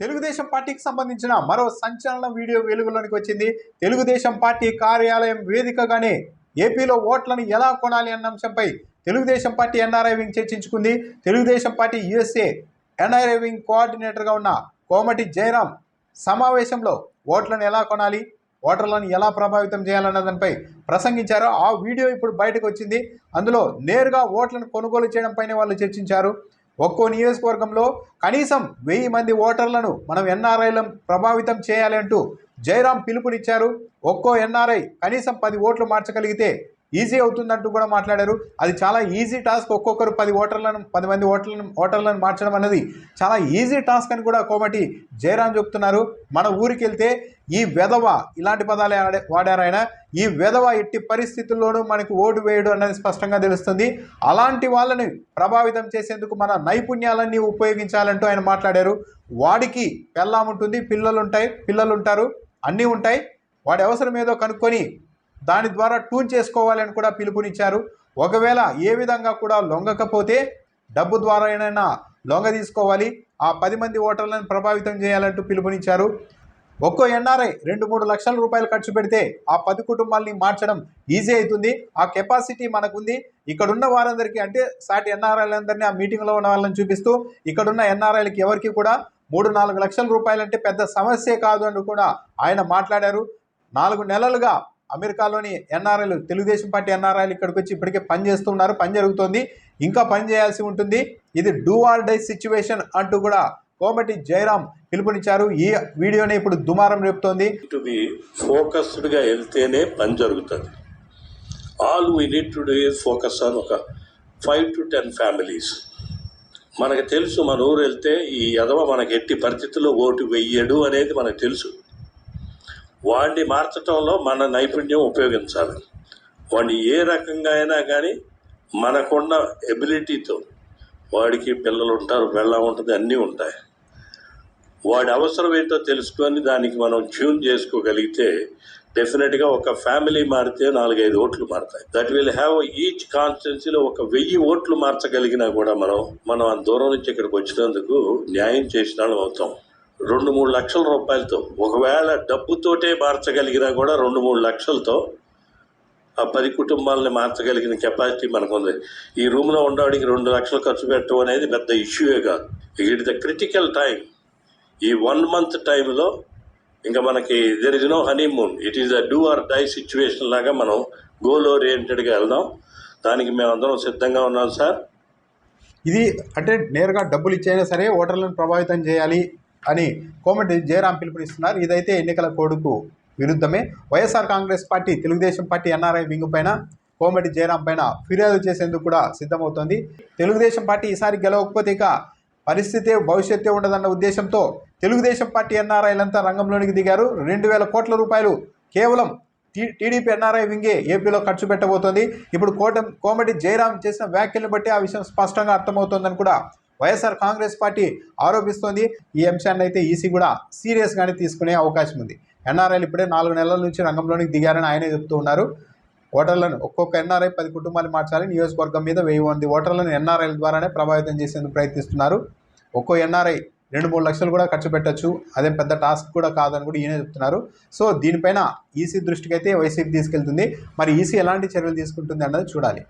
తెలుగుదేశం పార్టీకి సంబంధించిన మరో సంచలన వీడియో వెలుగులోనికి వచ్చింది. తెలుగుదేశం పార్టీ కార్యాలయం వేదికగానే ఏపీలో ఓట్లను ఎలా కొనాలి అన్న అంశంపై Telugu Desam party NRI wing చర్చించుకుంది. Telugu Desam party USA NRI wing కోఆర్డినేటర్గా ఉన్న కోమటి జయరాం సమావేశంలో ఓట్లను ఎలా కొనాలి ఓటర్లను ఎలా ప్రభావితం చేయాలన్న దానిపై ప్రసంగించారు. ఆ వీడియో ఇప్పుడు బయటకు వచ్చింది. అందులో నేరుగా ఓట్లను కొనుగోలు చేయడం పైన వాళ్ళు చర్చించారు. ఒక్కో నియోజకవర్గంలో కనీసం వెయ్యి మంది ఓటర్లను మనం ఎన్ఆర్ఐలను ప్రభావితం చేయాలంటూ జయరాం పిలుపునిచ్చారు. ఒక్కో ఎన్ఆర్ఐ కనీసం పది ఓట్లు మార్చగలిగితే ఈజీ అవుతుందంటూ కూడా మాట్లాడారు. అది చాలా ఈజీ టాస్క్ ఒక్కొక్కరు పది ఓటర్లను పది మంది ఓటర్లను ఓటర్లను మార్చడం అనేది చాలా ఈజీ టాస్క్ అని కూడా కోమటి జయరాం చెప్తున్నారు. మన ఊరికి వెళ్తే ఈ వెధవ ఇలాంటి పదాలు ఆడే- వాడారు ఆయన. ఈ వెధవ ఎట్టి పరిస్థితుల్లోనూ మనకు ఓటు వేయడు అన్నది స్పష్టంగా తెలుస్తుంది. అలాంటి వాళ్ళని ప్రభావితం చేసేందుకు మన నైపుణ్యాలన్నీ ఉపయోగించాలంటూ ఆయన మాట్లాడారు. వాడికి పెళ్ళాముంటుంది పిల్లలుంటాయి పిల్లలు ఉంటాయి పిల్లలు ఉంటారు అన్నీ ఉంటాయి. వాడి అవసరం ఏదో కనుక్కొని దాని ద్వారా ట్యూన్ చేసుకోవాలని కూడా పిలుపునిచ్చారు. ఒకవేళ ఏ విధంగా కూడా లొంగకపోతే డబ్బు ద్వారా ఏమైనా లొంగ తీసుకోవాలి. ఆ పది మంది ఓటర్లను ప్రభావితం చేయాలంటూ పిలుపునిచ్చారు. ఒక్కో ఎన్ఆర్ఐ రెండు మూడు లక్షల రూపాయలు ఖర్చు పెడితే ఆ పది కుటుంబాలని మార్చడం ఈజీ అవుతుంది. ఆ కెపాసిటీ మనకుంది. ఇక్కడున్న వారందరికీ అంటే సాటి ఎన్ఆర్ఐలందరినీ ఆ మీటింగ్లో ఉన్న వాళ్ళని చూపిస్తూ ఇక్కడున్న ఎన్ఆర్ఐలకి ఎవరికి కూడా మూడు నాలుగు లక్షల రూపాయలంటే పెద్ద సమస్యే కాదు అని కూడా ఆయన మాట్లాడారు. నాలుగు నెలలుగా అమెరికాలోని ఎన్ఆర్ఐలు తెలుగుదేశం పార్టీ ఎన్ఆర్ఐలు ఇక్కడికి వచ్చి ఇప్పటికే పని చేస్తున్నారు పని జరుగుతోంది ఇంకా పని చేయాల్సి ఉంటుంది. ఇది డూ ఆర్ డై సిచ్యువేషన్ అంటూ కూడా కోమటి జయరాం పిలుపునిచ్చారు. ఈ వీడియోని ఇప్పుడు దుమారం రేపుతోంది. టు బి ఫోకస్డ్గా వెళ్తేనే పని జరుగుతుంది. All we need to do is focus on ఒక ఫైవ్ టు టెన్ ఫ్యామిలీస్ మనకు తెలుసు మన ఊరు వెళ్తే ఈ ఎదవ మనకి ఎట్టి పరిస్థితుల్లో ఓటు వెయ్యడు అనేది మనకు తెలుసు. వాడిని మార్చటంలో మన నైపుణ్యం ఉపయోగించాలి. వాడిని ఏ రకంగా అయినా కానీ మనకున్న ఎబిలిటీతో వాడికి పిల్లలు ఉంటారు వెళ్ళ ఉంటుంది అన్నీ ఉంటాయి. వాడి అవసరం ఏంటో తెలుసుకొని దానికి మనం ట్యూన్ చేసుకోగలిగితే డెఫినెట్గా ఒక ఫ్యామిలీ మారితే నాలుగైదు ఓట్లు మారుతాయి. దట్ విల్ హ్యావ్ ఈచ్ కాన్స్టిట్యున్సీలో ఒక వెయ్యి ఓట్లు మార్చగలిగినా కూడా మనం మనం దూరం నుంచి ఇక్కడికి వచ్చినందుకు న్యాయం చేసిన వాళ్ళం అవుతాం. రెండు మూడు లక్షల రూపాయలతో ఒకవేళ డబ్బుతోటే మార్చగలిగినా కూడా రెండు మూడు లక్షలతో ఆ పది కుటుంబాలని మార్చగలిగిన కెపాసిటీ మనకు ఉంది ఈ రూమ్లో ఉండడానికి రెండు లక్షలు ఖర్చు పెట్టడం అనేది పెద్ద ఇష్యూయే కాదు. It the critical time. ఈ వన్ మంత్ టైంలో ఇంకా మనకి there is no honeymoon it is a do or die situation లాగా మనం గోల్ ఓరియంటెడ్గా వెళ్దాం. దానికి మేము అందరం సిద్ధంగా ఉన్నాం సార్ ఇది అంటే నేరుగా డబ్బులు ఇచ్చైనా సరే ఓటర్లను ప్రభావితం చేయాలి. అని కోమటి జయరాం పిలుపునిస్తున్నారు. ఇదైతే ఎన్నికల కోడుకు విరుద్ధమే. YSR congress party Telugu Desam party NRI wing పైన కోమటి జయరాం పైన ఫిర్యాదు చేసేందుకు కూడా సిద్ధమవుతోంది. తెలుగుదేశం పార్టీ ఈసారి గెలవకపోతే ఇక పరిస్థితే భవిష్యత్తే ఉండదన్న ఉద్దేశంతో తెలుగుదేశం పార్టీ ఎన్ఆర్ఐలంతా రంగంలోనికి దిగారు. రెండు వేల కోట్ల రూపాయలు కేవలం టీ టీడీపీ ఎన్ఆర్ఐ వింగే ఏపీలో ఖర్చు పెట్టబోతోంది. ఇప్పుడు కోట కోమటి జయరాం చేసిన వ్యాఖ్యలను బట్టి ఆ విషయం స్పష్టంగా అర్థమవుతోందని కూడా వైఎస్ఆర్ కాంగ్రెస్ పార్టీ ఆరోపిస్తోంది. ఈ అంశాన్ని అయితే ఈసీ కూడా సీరియస్గానే తీసుకునే అవకాశం ఉంది. ఎన్ఆర్ఐలు ఇప్పుడే నాలుగు నెలల నుంచి రంగంలోనికి దిగారని ఆయనే చెప్తూ ఉన్నారు. ఓటర్లను ఒక్కొక్క ఎన్ఆర్ఐ పది కుటుంబాలు మార్చాలి నియోజకవర్గం మీద వెయ్యి మంది ఓటర్లను ఎన్ఆర్ఐల ద్వారానే ప్రభావితం చేసేందుకు ప్రయత్నిస్తున్నారు. ఒక్కో ఎన్ఆర్ఐ రెండు మూడు లక్షలు కూడా ఖర్చు పెట్టచ్చు. అదేం పెద్ద టాస్క్ కూడా కాదని కూడా ఈయనే చెప్తున్నారు. సో దీనిపైన ఈసీ దృష్టికి అయితే వైసీపీ తీసుకెళ్తుంది. మరి ఈసీ ఎలాంటి చర్యలు తీసుకుంటుంది అన్నది చూడాలి.